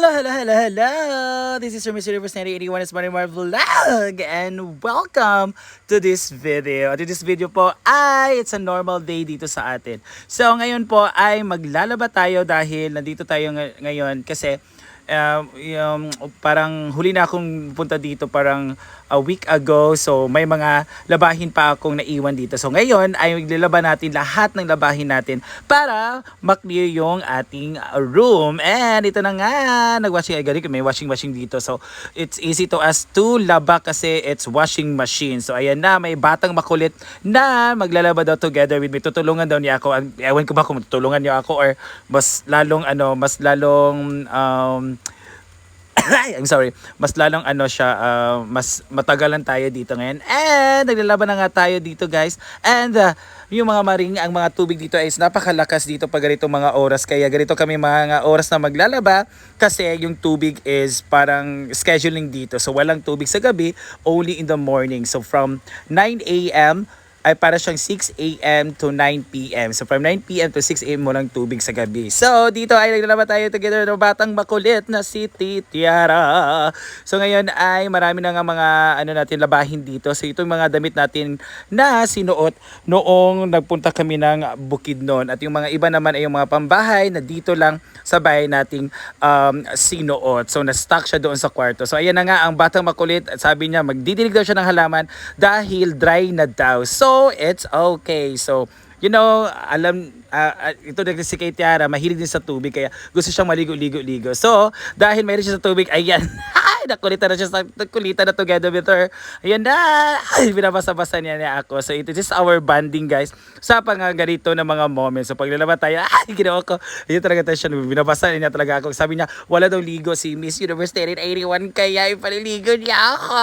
Hello, hello, hello, hello! This is your Mr. Universe 1981 is Marimar Vlog and welcome to this video. To this video po ay it's a normal day dito sa atin. So ngayon po ay maglalaba tayo dahil nandito tayo ng- ngayon kasi um, yung, parang huli na akong punta dito parang a week ago. So may mga labahin pa akong naiwan dito. So ngayon ay maglalaban natin lahat ng labahin natin para maklear yung ating room. And ito na nga, nag-washing agad may washing machine dito. So it's easy to us to laba kasi it's washing machine. So ayan na, may batang makulit na maglalaba daw together with me. Tutulungan daw niya ako. Ewan ko ba kung tutulungan niya ako or mas lalong ano, mas lalong um, Ay, I'm sorry. Mas lalong ano siya, uh, mas matagalan tayo dito ngayon. And naglalaban na nga tayo dito guys. And uh, yung mga maring, ang mga tubig dito ay napakalakas dito pag ganito mga oras. Kaya ganito kami mga oras na maglalaba kasi yung tubig is parang scheduling dito. So walang tubig sa gabi, only in the morning. So from 9 a.m ay para siyang 6 a.m. to 9 p.m. So from 9 p.m. to 6 a.m. mo lang tubig sa gabi. So dito ay naglalaba tayo together ng batang makulit na si Titiara. So ngayon ay marami na nga mga ano natin labahin dito. So ito yung mga damit natin na sinuot noong nagpunta kami ng Bukidnon. At yung mga iba naman ay yung mga pambahay na dito lang sa bahay nating um, sinuot. So na-stock siya doon sa kwarto. So ayan na nga ang batang makulit. Sabi niya magdidilig daw siya ng halaman dahil dry na daw. So it's okay. So you know, alam, ah, ito na si kay Tiara, mahilig din sa tubig, kaya gusto siyang maligo-ligo-ligo. So, dahil mayroon siya sa tubig, ayan, ay, nakulitan na siya sa, nakulitan na together with her. Ayan na, ay, binabasa-basa niya niya ako. So, it is our bonding, guys, sa pangaganito ng mga moments. So, paglalaba tayo, ay, ginawa ko, ayun talaga tayo siya, binabasa niya talaga ako. Sabi niya, wala daw ligo si Miss Universe 1981, kaya ipaliligo niya ako.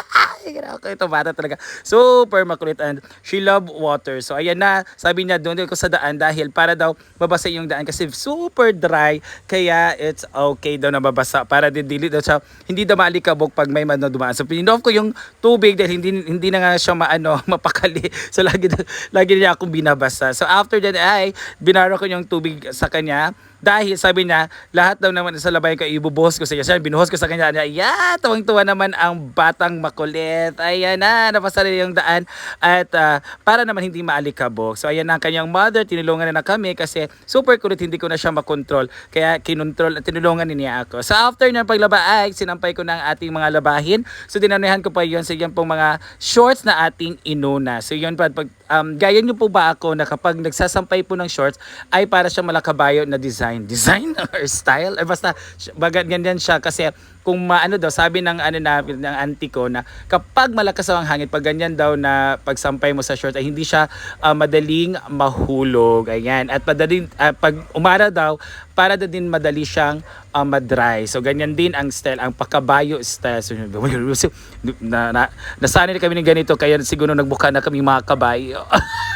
Ay, grabe ito bata talaga. Super makulit and she love water. So ayan na, sabi niya doon ko sa daan dahil para daw mabasa yung daan kasi super dry kaya it's okay daw na mabasa para din dili daw siya hindi daw maalikabok pag may man dumaan. So pininoff ko yung tubig dahil hindi hindi na nga siya maano mapakali. So lagi lagi niya akong binabasa. So after that ay binaro ko yung tubig sa kanya dahil sabi niya, lahat daw naman sa labay ko ibubuhos ko sa iyo. Siya, binuhos ko sa kanya. Yeah, tuwang-tuwa naman ang batang makulit. Ayan na, napasara yung daan. At ah, para naman hindi maalikabok. So ayan na ang kanyang mother, tinulungan na, na kami kasi super kulit, hindi ko na siya makontrol. Kaya kinontrol, tinulungan niya ako. So after ng paglaba ay, sinampay ko ng ating mga labahin. So dinanuhan ko pa yon sa yan pong mga shorts na ating inuna. So yun pa, pag, um, gaya niyo po ba ako na kapag nagsasampay po ng shorts ay para siya malakabayo na design. Design or style? Or basta, baga, ganyan siya kasi kung maano daw, sabi ng ano na, ng auntie ko na kapag malakas ang hangin, pag ganyan daw na pagsampay mo sa short ay hindi siya ah, madaling mahulog. Ayan. At madaling, ah, pag umara daw, para daw din madali siyang ah, madry. So ganyan din ang style, ang pakabayo style. So, na, na, nasanay na kami ng ganito kaya siguro nagbuka na kami mga kabayo.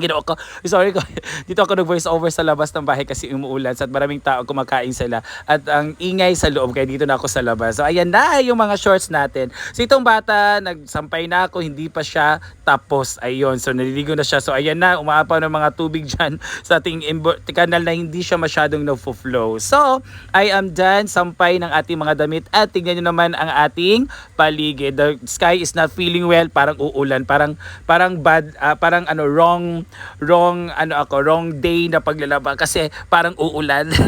Ginawa ko. Sorry ko. Dito ako nag-voice over sa labas ng bahay kasi umuulan at maraming tao kumakain sila. At ang ingay sa loob kaya dito na ako sa labas. So ayan na yung mga shorts natin. So itong bata, nagsampay na ako, hindi pa siya tapos. Ayun. So naliligo na siya. So ayan na, umaapaw ng mga tubig dyan sa ating kanal na hindi siya masyadong nagfo-flow. So, I am done. Sampay ng ating mga damit. At tingnan nyo naman ang ating paligid. The sky is not feeling well. Parang uulan. Parang, parang bad, ah, parang ano, wrong, wrong, ano ako, wrong day na paglalaba. Kasi parang uulan.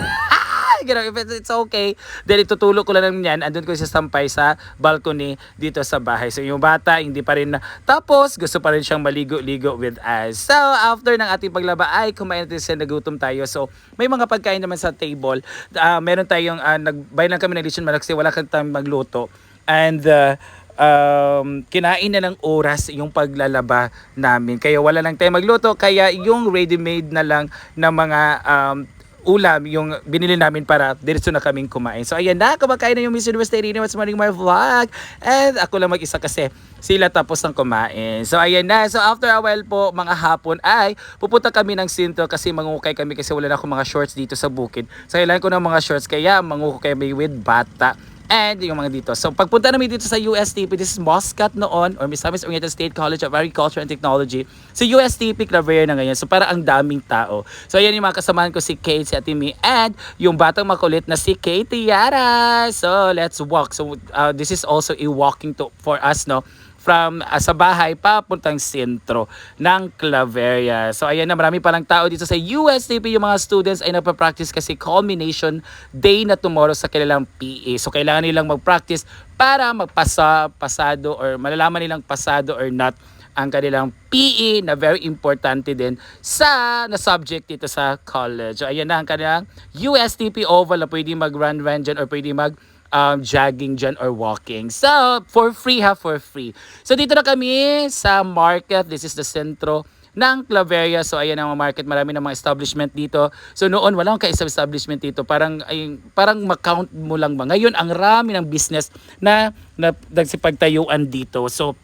But it's okay. Dahil itutulog ko lang yan, andun ko siya sampay sa balcony dito sa bahay. So yung bata, hindi pa rin tapos gusto pa rin siyang maligo-ligo with us. So after ng ating paglaba, ay kumain natin siya, nagutom tayo. So may mga pagkain naman sa table. Ah, meron tayong, uh, nagbay lang kami ng lechon manok kasi wala kang time magluto. And uh, um, kinain na ng oras yung paglalaba namin. Kaya wala lang tayo magluto. Kaya yung ready-made na lang na mga um, ulam yung binili namin para diretso na kaming kumain. So ayan na, kumakain na yung Miss Universe Irene What's Morning My Vlog. And ako lang mag-isa kasi sila tapos ng kumain. So ayan na. So after a while po, mga hapon ay pupunta kami ng Sinto kasi mangukay kami kasi wala na akong mga shorts dito sa bukid. So kailangan ko ng mga shorts kaya mangukay kami with bata. And yung mga dito. So pagpunta namin dito sa USTP, this is Muscat noon or Misamis Oriental State College of Agriculture and Technology. So USTP Claveria na ngayon. So para ang daming tao. So ayan yung mga kasamahan ko si Kate, si Ate Mi, and yung batang makulit na si Kate Yara. So let's walk. So uh, this is also a walking to for us no from uh, sa bahay papuntang sentro ng Claveria. So ayan na marami palang tao dito sa USTP yung mga students ay nagpa-practice kasi culmination day na tomorrow sa kanilang PE. So kailangan nilang mag-practice para magpasa pasado or malalaman nilang pasado or not ang kanilang PE na very importante din sa na subject dito sa college. So ayan na ang kanilang USTP oval na pwede mag-run-run dyan or pwede mag um, jogging dyan or walking. So, for free ha, for free. So, dito na kami sa market. This is the sentro ng Claveria. So, ayan ang market. Marami ng mga establishment dito. So, noon, walang ka-isang establishment dito. Parang, ay, parang mag-count mo lang ba. Ngayon, ang rami ng business na, na nagsipagtayuan dito. So,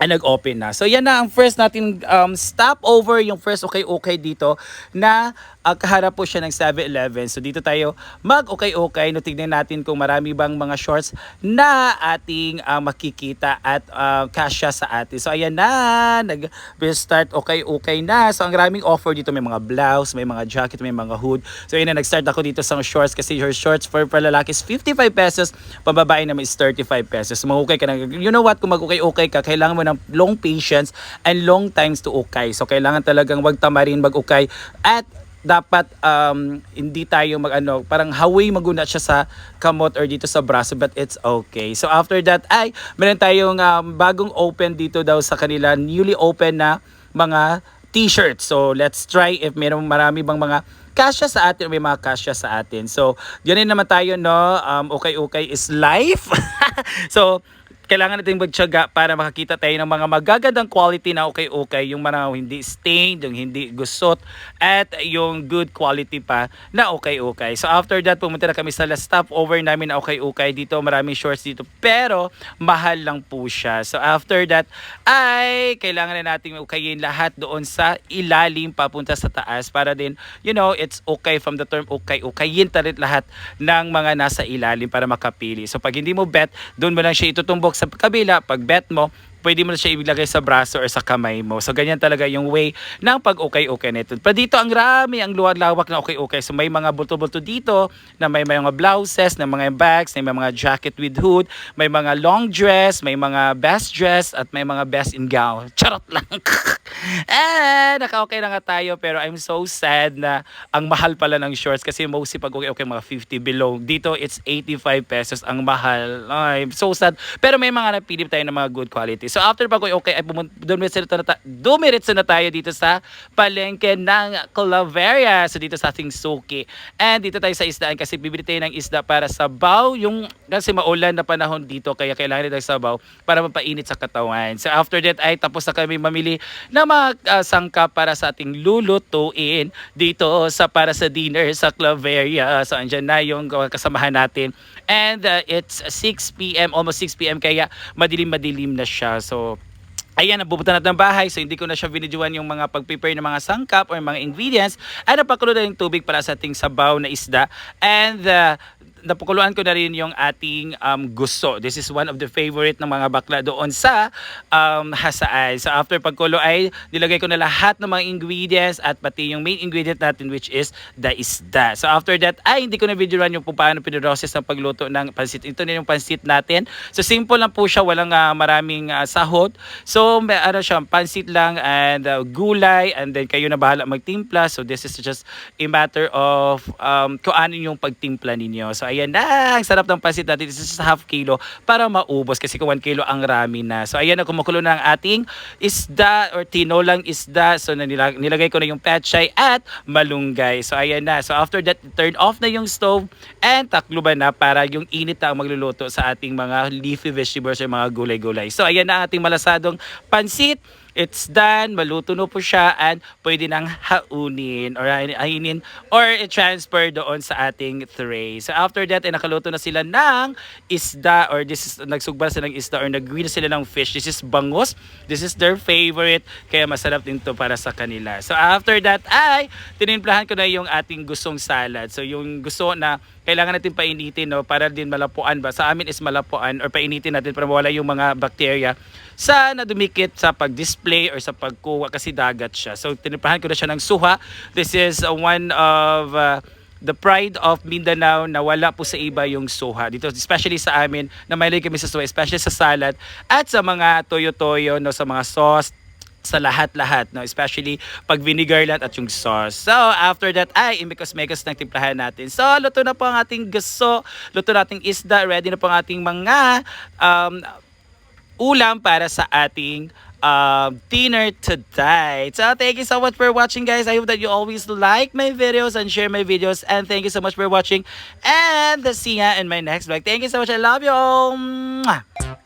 ay nag-open na. So yan na ang first natin um, stopover, yung first okay-okay dito na uh, kaharap po siya ng 7-Eleven. So dito tayo mag-okay-okay. No, tignan natin kung marami bang mga shorts na ating uh, makikita at uh, kasya sa atin. So ayan na, nag-start okay-okay na. So ang raming offer dito, may mga blouse, may mga jacket, may mga hood. So ayan na, nag-start ako dito sa shorts kasi your shorts for palalaki is 55 pesos, pababae naman is 35 pesos. So mag-okay ka na. You know what, kung mag-okay-okay ka, kailangan mo ng long patience and long times to okay. So kailangan talagang wag tamarin mag-okay at dapat um, hindi tayo mag ano, parang hawi maguna siya sa kamot or dito sa braso but it's okay. So after that ay meron tayong um, bagong open dito daw sa kanila, newly open na mga t-shirts. So let's try if meron marami bang mga kasya sa atin may mga kasya sa atin. So, yun naman tayo, no? Um, okay, okay is life. so, kailangan natin magtiyaga para makakita tayo ng mga magagandang quality na okay-okay, yung mga hindi stained, yung hindi gusot, at yung good quality pa na okay-okay. So after that, pumunta na kami sa last stopover namin na okay-okay. Dito maraming shorts dito, pero mahal lang po siya. So after that, ay kailangan na natin okayin lahat doon sa ilalim papunta sa taas para din, you know, it's okay from the term okay, okayin talit lahat ng mga nasa ilalim para makapili. So pag hindi mo bet, doon mo lang siya itutumbok sa kabila, pag bet mo, pwede mo na siya ilagay sa braso or sa kamay mo. So, ganyan talaga yung way ng pag-okay-okay nito. Pa dito, ang rami, ang luwag-lawak na okay-okay. So, may mga bulto-bulto dito na may, may mga blouses, na mga bags, na may mga jacket with hood, may mga long dress, may mga best dress, at may mga best in gown. Charot lang. eh, naka-okay na nga tayo, pero I'm so sad na ang mahal pala ng shorts kasi mostly pag okay-okay mga 50 below. Dito, it's 85 pesos ang mahal. Ay, so sad. Pero may mga napili tayo ng mga good quality. So after pag okay, ay pumunta, dumiretso na, ta- dumiretso na tayo dito sa palengke ng Claveria. So dito sa ating suki. And dito tayo sa isdaan kasi bibili tayo ng isda para sa baw. Yung, kasi maulan na panahon dito kaya kailangan tayo sa baw para mapainit sa katawan. So after that ay tapos na kami mamili ng mga uh, para sa ating lulutuin dito sa para sa dinner sa Claveria. So andyan na yung kasamahan natin. And uh, it's 6 p.m. almost 6 p.m. kaya madilim-madilim na siya. So Ayan, nabubutan natin ng bahay so hindi ko na siya binidyoan yung mga pag-prepare ng mga sangkap or mga ingredients. Ay napakulo na yung tubig para sa ating sabaw na isda. And uh, napukuluan ko na rin yung ating um, gusto. This is one of the favorite ng mga bakla doon sa um, Hasaan. So after pagkulo ay nilagay ko na lahat ng mga ingredients at pati yung main ingredient natin which is the isda. So after that ay hindi ko na videoan yung kung paano pinroses ang pagluto ng pansit. Ito na yung pansit natin. So simple lang po siya, walang uh, maraming uh, sahod. So may ano siya, pansit lang and uh, gulay and then kayo na bahala magtimpla. So this is just a matter of um, kung ano yung pagtimpla ninyo. So ayan na, ang sarap ng pansit natin. This is half kilo para maubos kasi kung 1 kilo ang rami na. So ayan na, kumukulo na ang ating isda or tinolang isda. So nilag nilagay ko na yung petchay at malunggay. So ayan na. So after that, turn off na yung stove and takluban na para yung init na ang magluluto sa ating mga leafy vegetables or mga gulay-gulay. So ayan na ang ating malasadong pansit. It's done, maluto na po siya and pwede nang haunin or hainin or i-transfer doon sa ating tray. So after that, ay nakaluto na sila ng isda or this is, nagsugba sila ng isda or nag-green sila ng fish. This is bangus. This is their favorite. Kaya masarap din to para sa kanila. So after that ay tinimplahan ko na yung ating gustong salad. So yung gusto na kailangan natin painitin no para din malapuan ba sa amin is malapuan or painitin natin para mawala yung mga bacteria sa nadumikit sa pag-display or sa pagkuha kasi dagat siya so tiniprahan ko na siya ng suha this is uh, one of uh, the pride of Mindanao na wala po sa iba yung suha dito especially sa amin na mahilig kami sa suha especially sa salad at sa mga toyo-toyo no sa mga sauce sa lahat-lahat, no? especially pag vinegar lang at yung sauce. So, after that, ay, imikos-mekos ng timplahan natin. So, luto na po ang ating gusto, luto nating isda, ready na po ang ating mga um, ulam para sa ating um, dinner today. So, thank you so much for watching, guys. I hope that you always like my videos and share my videos. And thank you so much for watching. And see ya in my next vlog. Thank you so much. I love you all.